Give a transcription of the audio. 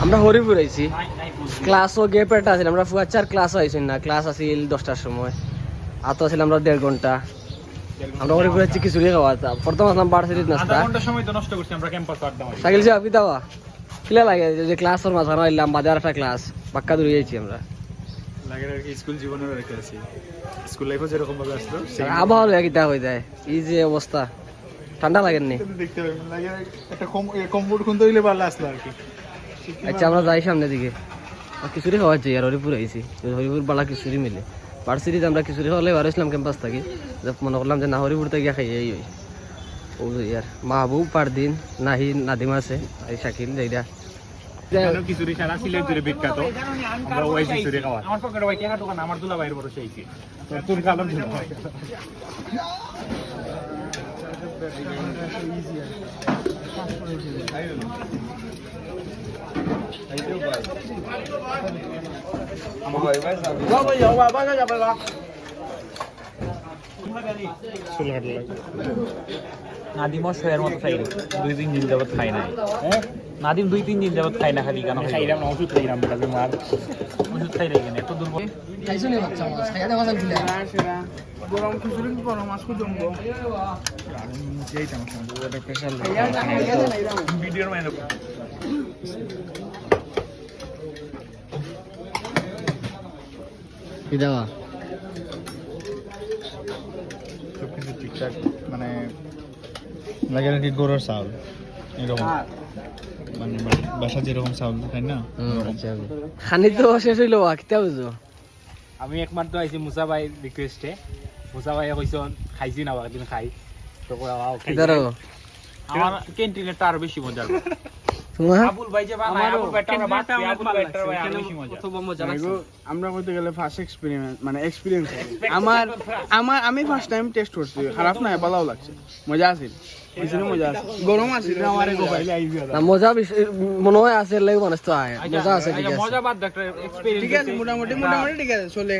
আমরা হরিপুর আইছি। ক্লাসও গেপ একটা আছিল আমরা ফুয়াচার ক্লাস আইছি না। ক্লাস আছিল দশটার সময়। আর তো আছিল আমরা দেড় ঘণ্টা। আমরা হরিপুর আছি খিচুড়ি খাওয়া। প্রথম আসলাম বার সিরিজ আধা নাস্তা ঘণ্টা সময় তো নষ্ট করছি আমরা ক্যাম্পাস সাইকেল সাহেব কি দাওয়া কিলা লাগে যে- যে ক্লাসের মাঝখানে আইলাম বাদে আর একটা ক্লাস পাক্কা দূরে যাইছি আমরা। লাগে আর কি স্কুল জীবনেও রেখে আছি। স্কুল লাইফও যেরকম ভাবে আসলো আবহাওয়া লইয়া কিতা হয়ে যায়। এই যে অবস্থা। ঠান্ডা লাগেননি? দেখতে পাবেন লাগে একটা কম কমফোর্ট খুনতে হইলে ভালো আসলো আর কি। আচ্ছা আমরা যাই সামনের দিকে। আর খিচুড়ি খাওয়া যাই আর হরিপুর আইছি। হরিপুর বালা খিচুড়ি মিলে। পার্সিটিতে আমরা খিচুড়ি খাওয়ালে বার ইসলাম ক্যাম্পাস থাকি। মনে করলাম যে না হরিপুর থেকে খাই এই ওই। ও ইয়ার মাহবুব পারদিন নাহি নাদিম আছে এই শাকিল যাইরা কেন খিচুড়ি সারা সিলেট জুড়ে বিখ্যাত। আমরা ওই খিচুড়ি খাওয়া আমার পকেটে ওই টাকা দোকান আমার দুলা বাইরে বড় সেইছি তোর কালম ছিল নাদিম শয়ের মতো খাই দুই তিন দিন যাবত খাই নাই নাদিম দুই তিন দিন যাবত খাই না খালি কেন খাই খাইলাম না ওষুধ খাইলাম কাজে মার ওষুধ খাই কেন এত দুর্বল খাইছো নি বাচ্চা মাছ খাইয়া দেওয়া কিলা গরম খিচুড়ি গরম মাছ খুব জমবো ভিডিওর মানে কি দেওয়া। সবকিছু ঠিকঠাক মানে লাগে আর কি গরুর চাউল এরকম। মানে বাসা যেরকম চাউল তাই না? খানি তো শেষ হইল বুঝো? আমি একমাত্র আইছি মুসা ভাই রিকোয়েস্টে মুসা ভাই কইছ খাইছি না একদিন খাই। তো আমার ভাইটার ভাই আরও বেশি মজা আমরা করতে গেলে ফার্স্ট এক্সপেরিমেন্ট মানে এক্সপিরিয়েন্স আমার আমার আমি ফার্স্ট টাইম টেস্ট করছি। খারাপ না ভালোও লাগছে। মজা আছিল বুঝলি মজা আছে। গরম আছিল আমার পাইলে আইবি না মজা মনে হয় আছে লাগে মানুষ তো আয়। মজা আছে ঠিক আছে। মজা বাদ একটা এক্সপেরিয়েন্স ঠিক আছে মোটামুটি মোটামুটি ঠিক আছে চলে।